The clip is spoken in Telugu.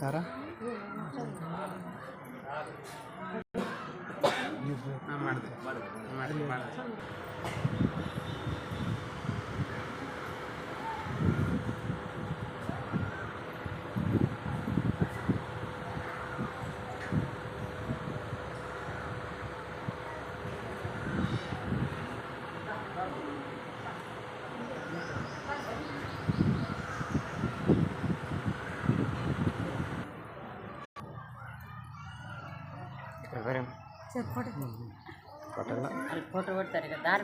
ತಾರಾ ಮಾಡಿದೆ ಮಾಡಿ ಮಾಡಿ ఫోటో కొడతారు కదా దారి